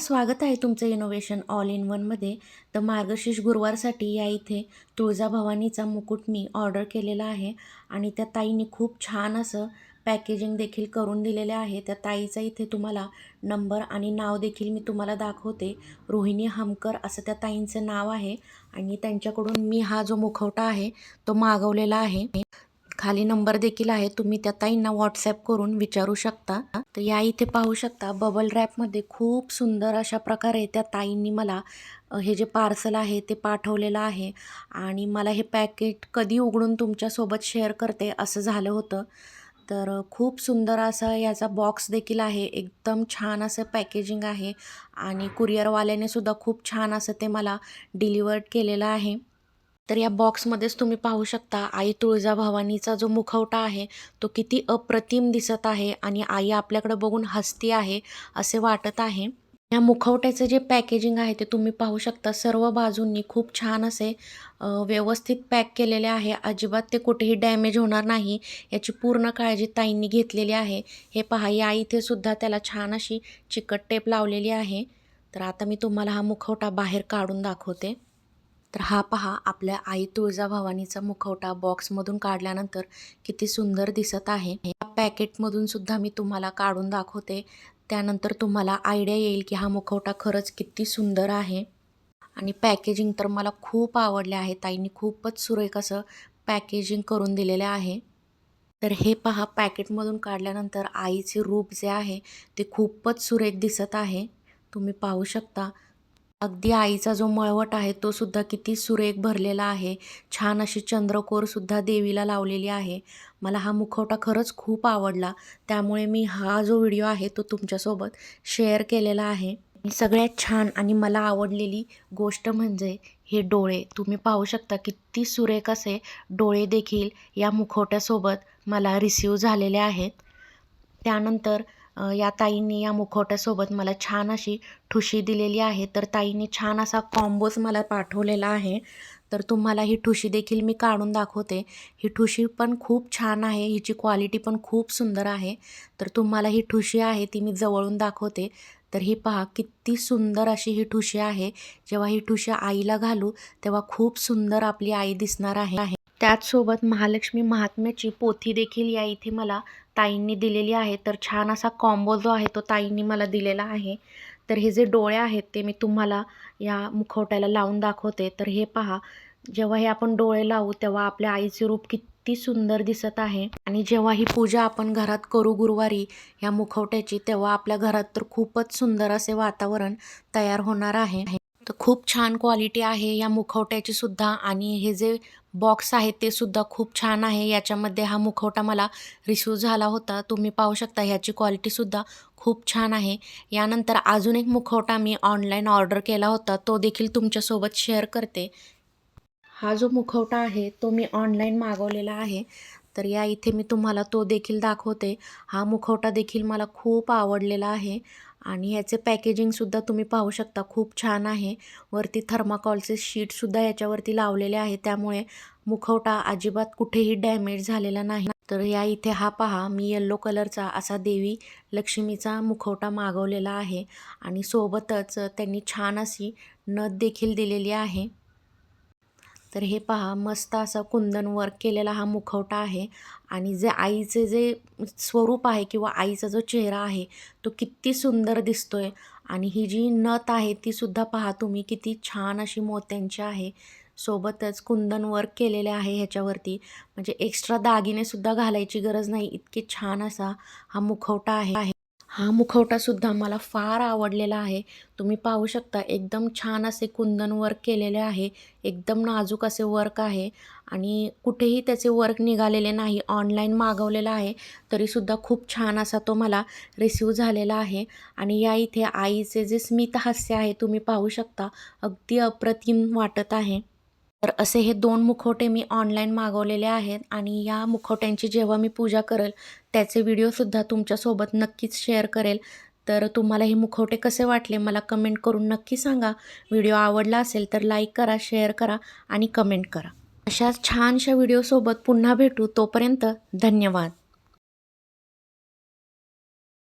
स्वागत आहे तुमचं इनोव्हेशन ऑल इन वनमध्ये तर मार्गशीर्ष गुरुवारसाठी या इथे तुळजाभवानीचा मुकुट मी ऑर्डर केलेला आहे आणि त्या ताईंनी खूप छान असं पॅकेजिंग देखील करून दिलेले आहे. त्या ताईचा इथे तुम्हाला नंबर आणि नाव देखील मी तुम्हाला दाखवते. रोहिणी हमकर असं त्या ताईंचं नाव आहे आणि त्यांच्याकडून मी हा जो मुखवटा आहे तो मागवलेला आहे. खाली नंबर देखील आहे. तुम्ही त्या ताईंना व्हॉट्सॲप करून विचारू शकता. तर या इथे पाहू शकता बबल रॅपमध्ये खूप सुंदर अशा प्रकारे त्या ताईंनी मला हे जे पार्सल आहे ते पाठवलेलं आहे. आणि मला हे पॅकेट कधी उघडून तुमच्यासोबत शेअर करते असं झालं होतं. तर खूप सुंदर असा याचा बॉक्स देखील आहे. एकदम छान असं पॅकेजिंग आहे. आणि कुरिअरवाल्याने सुद्धा खूप छान असं ते मला डिलिवर्ड केलेलं आहे. तर या बॉक्समध्येच तुम्ही पाहू शकता आई तुळजाभवानीचा जो मुखवटा आहे तो किती अप्रतिम दिसत आहे आणि आई आपल्याकडे बघून हसती आहे असे वाटत आहे. या मुखवट्याचं जे पॅकेजिंग आहे ते तुम्ही पाहू शकता. सर्व बाजूंनी खूप छान असे व्यवस्थित पॅक केलेले आहे. अजिबात ते कुठेही डॅमेज होणार नाही. याची पूर्ण काळजी ताईंनी घेतलेली आहे. हे पहा या इथे सुद्धा त्याला छान अशी चिकट टेप लावलेली आहे. तर आता मी तुम्हाला हा मुखवटा बाहेर काढून दाखवते. तर हा पहा आपल्या आई तुळजाभवानीचा मुखवटा बॉक्समधून काढल्यानंतर किती सुंदर दिसत आहे. या पॅकेटमधून सुद्धा मी तुम्हाला काढून दाखवते. त्यानंतर तुम्हाला आयडिया येईल की हा मुखवटा खरंच किती सुंदर आहे. आणि पॅकेजिंग तर मला खूप आवडले आहे. ताईंनी खूपच सुरेख असं पॅकेजिंग करून दिलेले आहे. तर हे पहा पॅकेटमधून काढल्यानंतर आईचे रूप जे आहे ते खूपच सुरेख दिसत आहे. तुम्ही पाहू शकता. अगदी आईचा जो मळवट आहे तो सुद्धा किती सुरेख भरलेला आहे. छान अशी चंद्रकोर सुद्धा देवीला लावलेली आहे. मला हा मुखवटा खरंच खूप आवडला. त्यामुळे मी हा जो व्हिडिओ आहे तो तुमच्यासोबत शेअर केलेला आहे. सगळ्यात छान आणि मला आवडलेली गोष्ट म्हणजे हे डोळे. तुम्ही पाहू शकता किती सुरेख असे डोळे देखील या मुखवट्यासोबत मला रिसीव झालेले आहेत. त्यानंतर या ताईंनी या मुखवट्यासोबत मला छान अशी ठुशी दिलेली आहे. तर ताईंनी छान असा कॉम्बोज मला पाठवलेला आहे. तर तुम्हाला ही ठुशी देखील मी काढून दाखवते. ही ठुशी पण खूप छान आहे. हिची क्वालिटी पण खूप सुंदर आहे. तर तुम्हाला ही ठुशी आहे ती मी जवळून दाखवते. तर ही पहा किती सुंदर अशी ही ठुशी आहे. जेव्हा ही ठुशी आईला घालू तेव्हा खूप सुंदर आपली आई दिसणार आहे. त्याचसोबत महालक्ष्मी महात्म्याची पोथी देखील या इथे मला ताईंनी दिलेली आहे. तर छान असा कॉम्बो जो आहे तो ताईंनी मला दिलेला आहे. तर हे जे डोळे आहेत ते मी तुम्हाला या मुखवट्याला लावून दाखवते. तर हे पहा जेव्हा हे आपण डोळे लावू तेव्हा आपल्या आईचे रूप किती सुंदर दिसत आहे. आणि जेव्हा ही पूजा आपण घरात करू गुरुवारी या मुखवट्याची तेव्हा आपल्या घरात तर खूपच सुंदर असे वातावरण तयार होणार आहे. खूप छान क्वालिटी आहे. या मुखवट्याची सुद्धा आणि हे जे बॉक्स आहे ते सुद्धा खूप छान आहे. याच्यामध्ये हा मुखवटा मला रिसीव झाला होता. तुम्ही पाहू शकता ह्याची क्वालिटीसुद्धा खूप छान आहे. यानंतर अजून एक मुखवटा मी ऑनलाईन ऑर्डर केला होता. तो देखील तुमच्यासोबत शेअर करते. हा जो मुखवटा आहे तो मी ऑनलाईन मागवलेला आहे. तर या इथे मी तुम्हाला तो देखील दाखवते. हा मुखवटा देखील मला खूप आवडलेला आहे आणि ह्याचे पॅकेजिंगसुद्धा तुम्ही पाहू शकता खूप छान आहे. वरती थर्माकॉलचे शीटसुद्धा याच्यावरती लावलेले आहे त्यामुळे मुखवटा अजिबात कुठेही डॅमेज झालेला नाही. तर या इथे हा पहा मी येल्लो कलरचा असा देवी लक्ष्मीचा मुखवटा मागवलेला आहे आणि सोबतच त्यांनी छान अशी नथ देखील दिलेली आहे. तर हे पहा मस्त असा कुंदन वर्क केलेला हा मुखवटा आहे. आणि जे आईचे जे स्वरूप आहे किंवा आईचा जो चेहरा आहे तो किती सुंदर दिसतो आहे आणि ही जी नथ आहे ती सुद्धा पहा तुम्ही किती छान अशी मोत्यांची आहे. सोबतच कुंदन वर्क केलेले आहे ह्याच्यावरती. म्हणजे एक्स्ट्रा दागिनेसुद्धा घालायची गरज नाही. इतके छान असा हा मुखवटा आहे. हा मुखवटासुद्धा मला फार आवडलेला आहे. तुम्ही पाहू शकता एकदम छान असे कुंदन वर्क केलेले आहे. एकदम नाजूक असे वर्क आहे. आणि कुठेही त्याचे वर्क निघालेले नाही ऑनलाईन मागवलेला आहे. तरीसुद्धा खूप छान असा तो मला रिसीव झालेला आहे. आणि या इथे आईचे जे स्मितहास्य आहे तुम्ही पाहू शकता अगदी अप्रतिम वाटत आहे. तर असे हे दोन मुखवटे मी ऑनलाईन मागवलेले आहेत आणि या मुखवट्यांची जेव्हा मी पूजा करेल त्याचे व्हिडिओसुद्धा तुमच्यासोबत नक्कीच शेअर करेल. तर तुम्हाला हे मुखवटे कसे वाटले मला कमेंट करून नक्की सांगा. व्हिडिओ आवडला असेल तर लाईक करा शेअर करा आणि कमेंट करा. अशाच छानशा व्हिडिओसोबत पुन्हा भेटू. तोपर्यंत धन्यवाद.